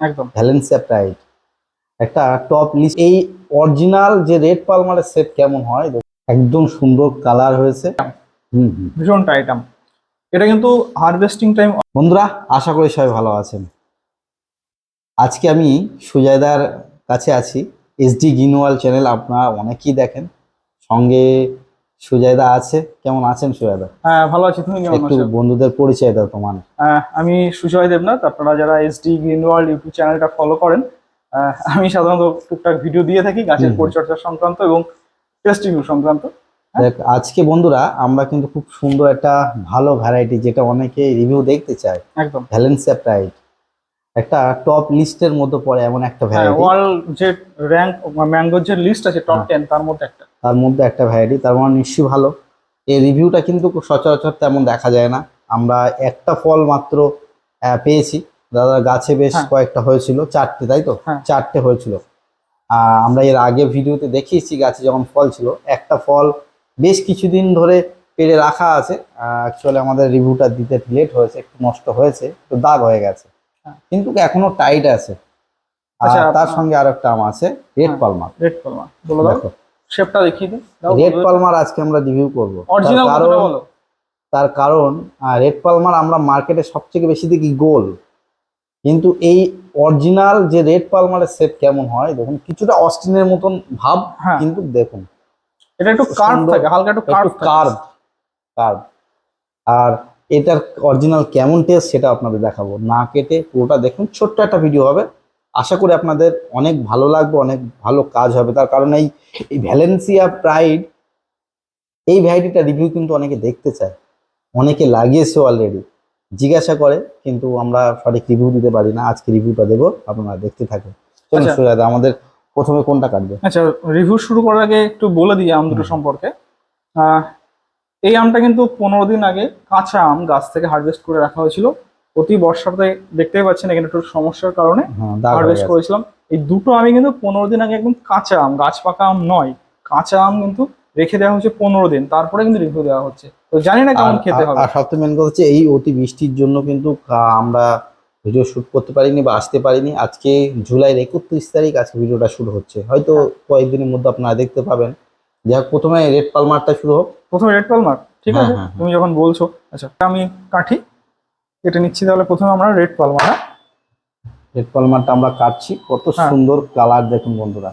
একদম। Valencia pride একটা top list এই অরিজিনাল যে রেড পালমারের সেট কেমন হয় একদম সুন্দর কালার হয়েছে। হুম হুম। ভীষণ টাইটাম এটা কিন্তু হারভেস্টিং টাইম বন্ধুরা আশা করি সবাই ভালো আছেন। আজকে আমি সুজয়দার কাছে আছি। এসডি গিনওয়াল চ্যানেল আপনারা অনেকেই দেখেন। সঙ্গে সুজয়দা আছে? কেমন আছেন সুজয়দা হ্যাঁ ভালো আছি। তুমি কেমন আছো? বন্ধুদের পরিচয় দাও তোমার। আমি সুজয় দেবনাথ। আপনারা যারা এসডি গ্রিন ওয়ার্ল্ড ইউটিউব চ্যানেলটা ফলো করেন আমি সাধারণত টুকটাক ভিডিও দিয়ে থাকি গাছের পরিচর্যা সংক্রান্ত এবং টেস্ট রিভিউ সংক্রান্ত। দেখ, আজকে বন্ধুরা আমরা কিন্তু খুব সুন্দর একটা ভালো ভ্যারাইটি যেটা অনেকে রিভিউ দেখতে চায়। একদম। ভ্যালেন্সিয়া প্রাইড একটা টপ লিস্টের মধ্যে পড়ে এমন একটা হ্যাঁ ভ্যারাইটি ওয়ার্ল্ড যে র্যাঙ্ক ম্যাঙ্গোর যে লিস্ট আছে টপ হ্যাঁ। টেন তার মধ্যে একটা। তার মধ্যে একটা ভ্যারাইটি তার মানে নিশ্চয়ই ভালো। এই রিভিউটা কিন্তু সচরাচর তেমন দেখা যায় না। আমরা একটা ফল মাত্র পেয়েছি। দাদা গাছে বেশ হ্যাঁ। কয়েকটা হয়েছিল চারটে তাই তো? হ্যাঁ। চারটে হয়েছিল। আমরা এর আগে ভিডিওতে দেখিয়েছি গাছে যখন ফল ছিল। একটা ফল বেশ কিছুদিন ধরে পেরে রাখা আছে। অ্যাকচুয়ালি আমাদের রিভিউটা দিতে লেট হয়েছে একটু নষ্ট হয়েছে একটু দাগ হয়ে গেছে। হ্যাঁ। কিন্তু এখনও টাইট আছে। আর আচ্ছা, তার সঙ্গে আর একটা আম আছে রেড। পালমার রেড কলমা বলে দেখো। শেপটা দেখিয়ে দিন। রেড পালমার আজকে আমরা রিভিউ করব। অরিজিনাল বলো। তার কারণ রেড পালমার আমরা মার্কেটে সবথেকে বেশি দেখি গোল কিন্তু এই অরিজিনাল যে রেড পালমারের সেট কেমন হয় দেখুন কিছুটা অস্টিনের মতন ভাব হ্যাঁ। কিন্তু দেখুন। এটা একটু কার্ভ থাকে হালকা একটু কার্ভ কার্ভ কার্ভ আর এটার অরিজিনাল কেমন টেস্ট সেটা আপনাদের দেখাবো। না কেটে পুরোটা দেখুন ছোট্ট একটা ভিডিও হবে। আশা করি আপনাদের অনেক ভালো লাগবে অনেক ভালো কাজ হবে। তার কারণ এই এই ভ্যালেন্সিয়া প্রাইড এই ভ্যারাইটিটা রিভিউ কিন্তু অনেকে দেখতে চায়। অনেকে লাগিয়েছে অলরেডি জিজ্ঞাসা করে কিন্তু আমরা সঠিক রিভিউ দিতে পারি না। আজকে রিভিউটা দেবো আপনারা দেখতে থাকুন। চলুন আচ্ছা। আমাদের প্রথমে কোনটা কাটবে? আচ্ছা রিভিউ শুরু করার আগে একটু বলে দিই আম দুটো সম্পর্কে। এই আমটা কিন্তু পনেরো দিন আগে কাঁচা আম গাছ থেকে হারভেস্ট করে রাখা হয়েছিল। অতি বর্ষাতে দেখতেই পাচ্ছেন এখানে একটু সমস্যার কারণে হ্যাঁ হারভেস্ট করেছিলাম। এই দুটো আমি কিন্তু পনেরো দিন আগে একদম কাঁচা আম গাছ পাকা আম নয় কাঁচা আম কিন্তু রেখে দেওয়া হচ্ছে পনেরো দিন তারপরে কিন্তু রিভিউ দেওয়া হচ্ছে। তো জানি না কেমন খেতে হবে। আর সবথেকে মেন কথা হচ্ছে এই অতি বৃষ্টির জন্য কিন্তু আমরা ভিডিও শুট করতে পারিনি বা আসতে পারিনি। আজকে জুলাইয়ের একত্রিশ তারিখ আজকে ভিডিওটা শুরু হচ্ছে। হয়তো কয়েকদিনের মধ্যে আপনারা দেখতে পাবেন। যাই প্রথমে রেড পালমারটা শুরু হোক। প্রথমে রেড পালমার ঠিক হ্যাঁ, আছে? হ্যাঁ, হ্যাঁ। তুমি যখন বলছো আচ্ছা আমি কাঠি এটা নিচ্ছি তাহলে প্রথমে আমরা রেড পালমার হ্যাঁ রেড পালমারটা আমরা কাটছি। কত হ্যাঁ। সুন্দর কালার দেখুন বন্ধুরা।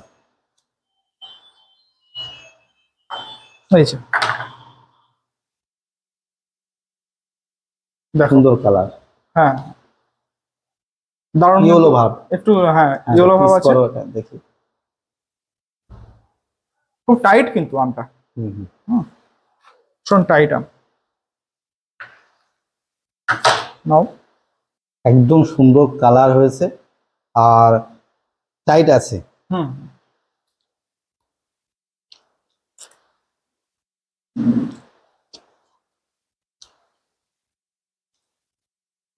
সুন্দর কালার হ্যাঁ। দারুণ ইয়েলো ভাব। একটু হ্যাঁ হ্যাঁ, ইয়েলো ভাব piece আছে। দেখি। খুব টাইট কিন্তু আমটা হুম, হুম। ভীষণ টাইট আম। নাও। একদম সুন্দর কালার হয়েছে আর টাইট আছে। হুম।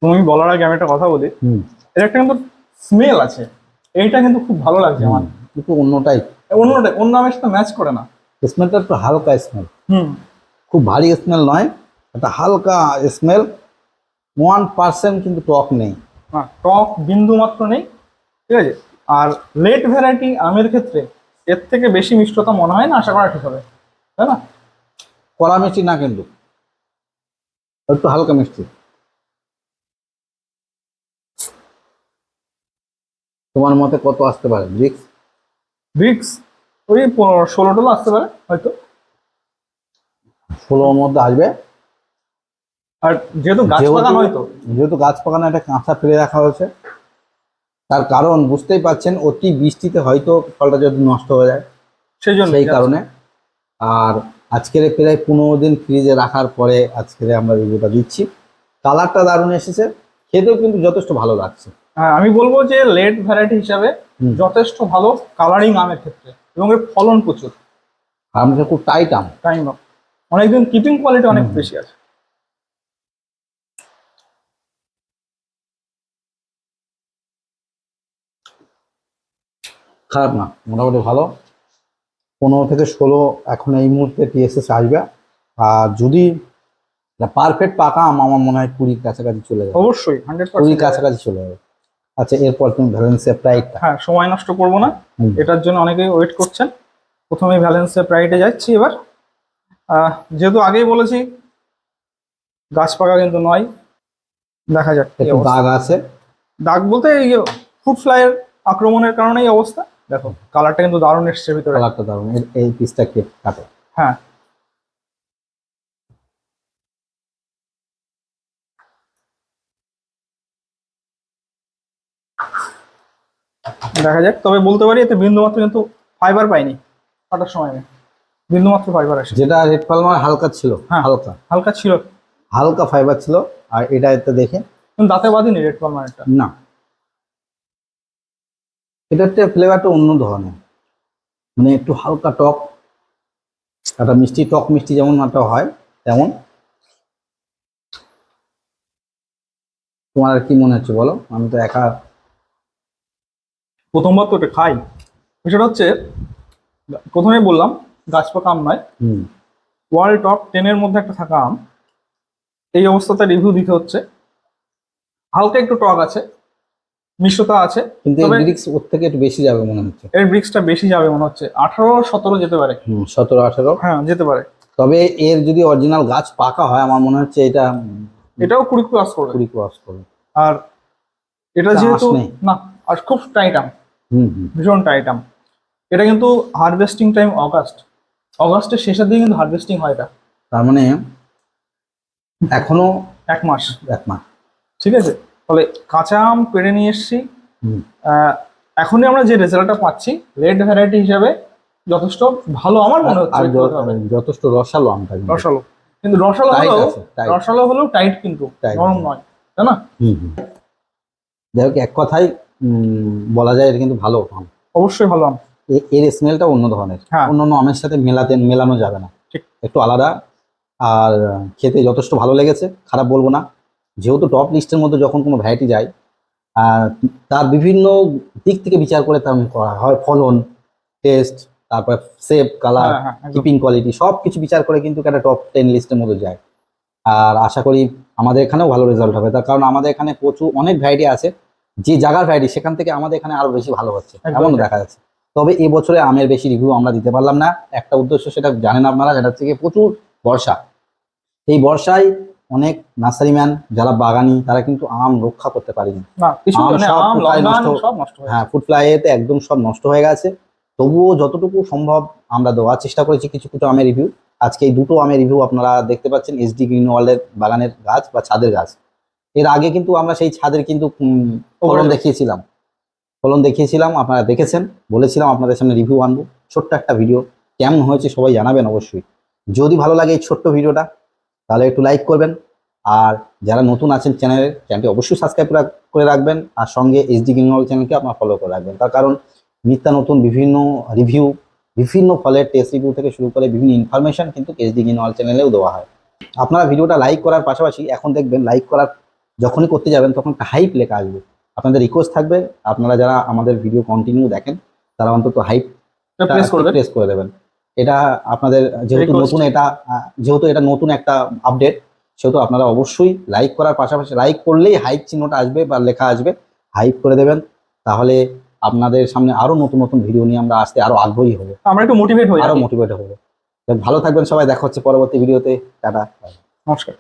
তুমি বলার আগে আমি একটা কথা বলি। হুম। এর একটা কিন্তু স্মেল আছে। এইটা কিন্তু খুব ভালো লাগছে আমার। একটু অন্যটাই অন্যটা অন্য আমের সাথে ম্যাচ করে না। স্মেলটা একটু হালকা স্মেল হুম। খুব ভারী স্মেল নয় একটা হালকা স্মেল ওয়ান পার্সেন্ট কিন্তু টক নেই। হ্যাঁ টক বিন্দু মাত্র নেই ঠিক আছে? আর লেট ভ্যারাইটি আমের ক্ষেত্রে এর থেকে বেশি মিষ্টতা মনে হয় না আশা করা ঠিক হবে। তাই না? কড়া মিষ্টি না কিন্তু। একটু হালকা মিষ্টি। তোমার মতে কত আসতে পারে? ব্রিক্স ব্রিক্স ওই পনেরো ষোলো টোলো আসতে পারে হয়তো। ষোলোর মধ্যে আসবে। আর যেহেতু গাছ হয়তো যেহেতু গাছ পাকানো একটা কাঁচা ফেলে রাখা হয়েছে তার কারণ বুঝতেই পাচ্ছেন অতি বৃষ্টিতে হয়তো ফলটা যদি নষ্ট হয়ে যায়। সেই জন্য সেই কারণে। আর আজকের প্রায় পনেরো দিন ফ্রিজে রাখার পরে আজকের আমরা রিভিউটা দিচ্ছি। কালারটা দারুণ এসেছে খেতেও কিন্তু যথেষ্ট ভালো লাগছে। হ্যাঁ আমি বলব যে লেট ভ্যারাইটি হিসাবে যথেষ্ট ভালো কালারিং আমের ক্ষেত্রে এবং এর ফলন প্রচুর। আমটা খুব টাইট আম। টাইম অনেকদিন কিপিং কোয়ালিটি অনেক বেশি আছে। খারাপ না মোটামুটি ভালো। পনেরো থেকে ষোলো এখন এই মুহূর্তে টিএসএস আসবে। আর যদি পারফেক্ট পাকা আম আমার মনে হয় কুড়ির কাছাকাছি চলে যাবে। অবশ্যই হান্ড্রেড কুড়ির কাছাকাছি চলে যাবে। আচ্ছা এরপর তুমি ভ্যালেন্সিয়া প্রাইডটা হ্যাঁ সময় নষ্ট করব না। এটার জন্য অনেকেই ওয়েট করছেন। প্রথমে ভ্যালেন্সে প্রাইডে যাচ্ছি এবার। যেহেতু আগেই বলেছি গাছ পাকা কিন্তু নয়। দেখা যাক দাগ আছে। দাগ বলতে এই ফুড ফ্লাইয়ের আক্রমণের কারণে এই অবস্থা। দেখো কালারটা কিন্তু দারুণ এসছে ভিতরে। কালারটা দারুণ। এই পিসটা কে কাটো? হ্যাঁ। দেখা যাক তবে বলতে পারি এতে বিন্দু মাত্র কিন্তু ফাইবার পাইনি কাটার সময় আমি। বিন্দু মাত্র ফাইবার আসে। যেটা রেড পালমার হালকা ছিল হ্যাঁ। হালকা। হালকা ছিল। হালকা ফাইবার ছিল আর এটা এতে দেখে। কিন্তু দাঁতে বাঁধিনি রেড পালমারটা না। এটার ফ্লেভারটা অন্য ধরনের। মানে একটু হালকা টক একটা মিষ্টি টক মিষ্টি যেমন একটা হয় তেমন। তোমার আর কি মনে হচ্ছে বলো? আমি তো একা। প্রথমবার তো এটা খাই। বিষয়টা হচ্ছে প্রথমেই বললাম গাছ পাকা আম নয়। হুম। ওয়ার্ল্ড টপ টেনের মধ্যে একটা থাকা আম। এই অবস্থাতে রিভিউ দিতে হচ্ছে। হালকা একটু টক আছে। মিষ্টতা আছে কিন্তু এই তবে- ব্রিক্স ওর থেকে একটু বেশি যাবে মনে হচ্ছে। এর ব্রিক্সটা বেশি যাবে মনে হচ্ছে। আঠারো সতেরো যেতে পারে। সতেরো আঠেরো। হ্যাঁ যেতে পারে। তবে এর যদি অরিজিনাল গাছ পাকা হয় আমার মনে হচ্ছে এটা এটাও কুড়ি ক্লাস করবে কুড়ি ক্রস করবে আর এটা যেহেতু। না আর খুব টাইট আম। হুম হুম। ভীষণ টাইট আম। এটা কিন্তু হারভেস্টিং টাইম অগাস্ট অগাস্টের শেষের দিকে কিন্তু হারভেস্টিং হয় এটা। তার মানে এখনও এক মাস। এক মাস। ঠিক আছে? ফলে কাঁচা আম পেড়ে নিয়ে এসছি। এখনই আমরা যে রেজাল্টটা পাচ্ছি রেড ভ্যারাইটি হিসাবে যথেষ্ট ভালো আমার মনে হচ্ছে। হবে। যথেষ্ট রসালো আমটা। রসালো। কিন্তু রসালো হলেও রসালো হলেও টাইট কিন্তু। নরম নয় তাই না? যাই হোক এক কথাই উম, বলা যায় এটা কিন্তু ভালো আম। অবশ্যই ভালো আম। এর স্মেলটা অন্য ধরনের। হ্যাঁ। অন্য অন্য আমের সাথে মেলাতে মেলানো যাবে না। ঠিক। একটু আলাদা। আর খেতে যথেষ্ট ভালো লেগেছে খারাপ বলব না। যেহেতু টপ লিস্টের মধ্যে যখন কোনো ভ্যারাইটি যায় আর তার বিভিন্ন দিক থেকে বিচার করে তার করা হয়। ফলন টেস্ট তারপর সেপ কালার। কিপিং কোয়ালিটি সব কিছু বিচার করে কিন্তু একটা টপ টেন লিস্টের মধ্যে যায়। আর আশা করি আমাদের এখানেও ভালো রেজাল্ট হবে। তার কারণ আমাদের এখানে প্রচুর অনেক ভ্যারাইটি আছে। যে জায়গার ভ্যারাইটি সেখান থেকে আমাদের এখানে আরও বেশি ভালো হচ্ছে। এমনও দেখা যাচ্ছে। তবে এবছরে আমের বেশি রিভিউ আমরা দিতে পারলাম না। একটা উদ্দেশ্য সেটা জানেন আপনারা সেটা থেকে প্রচুর বর্ষা। এই বর্ষায় অনেক নার্সারিম্যান যারা বাগানি তারা কিন্তু আম রক্ষা করতে পারেনি। মানে হয়ে ফুড ফ্লাইতে একদম সব নষ্ট হয়ে গেছে। তবুও যতটুকু সম্ভব আমরা দেওয়ার চেষ্টা করেছি কিছু কিছু আমের রিভিউ আজকে এই দুটো আমের রিভিউ আপনারা দেখতে পাচ্ছেন এসডি গ্রিন ওয়ার্ল্ডের বাগানের গাছ বা ছাদের গাছ। এর আগে কিন্তু আমরা সেই ছাদের কিন্তু ফলন দেখিয়েছিলাম। ফলন দেখিয়েছিলাম আপনারা দেখেছেন। বলেছিলাম আপনাদের সামনে রিভিউ আনব। ছোট্ট একটা ভিডিও কেমন হয়েছে সবাই জানাবেন অবশ্যই। যদি ভালো লাগে এই ছোট্ট ভিডিওটা তাহলে একটু লাইক করবেন। আর যারা নতুন আছেন চ্যানেলের চ্যানেলটি অবশ্যই সাবস্ক্রাইব করে রাখবেন। আর সঙ্গে এইচডি গ্রিন ওয়ার্ল্ড চ্যানেলকে আপনারা ফলো করে রাখবেন। তার কারণ নিত্য নতুন বিভিন্ন রিভিউ বিভিন্ন ফলের টেস্ট রিভিউ থেকে শুরু করে বিভিন্ন ইনফরমেশন কিন্তু এইচডি গ্রিন ওয়ার্ল্ড চ্যানেলেও দেওয়া হয়। আপনারা ভিডিওটা লাইক করার পাশাপাশি এখন দেখবেন লাইক করার যখনই করতে যাবেন তখন একটা হাইপ লেখা আসবে। আপনাদের রিকোয়েস্ট থাকবে। আপনারা যারা আমাদের ভিডিও কন্টিনিউ দেখেন তারা অন্তত হাইপ প্রেস করে দেবেন। এটা আপনাদের যেহেতু নতুন এটা যেহেতু এটা নতুন একটা আপডেট সেহেতু আপনারা অবশ্যই লাইক করার পাশাপাশি লাইক করলেই হাইপ চিহ্নটা আসবে বা লেখা আসবে হাইপ করে দেবেন। তাহলে আপনাদের সামনে আরও নতুন নতুন ভিডিও নিয়ে আমরা আসতে আরও আগ্রহী হব। আমরা একটু মোটিভেট হই আরও মোটিভেট হব। ভালো থাকবেন সবাই দেখা হচ্ছে পরবর্তী ভিডিওতে টাটা নমস্কার।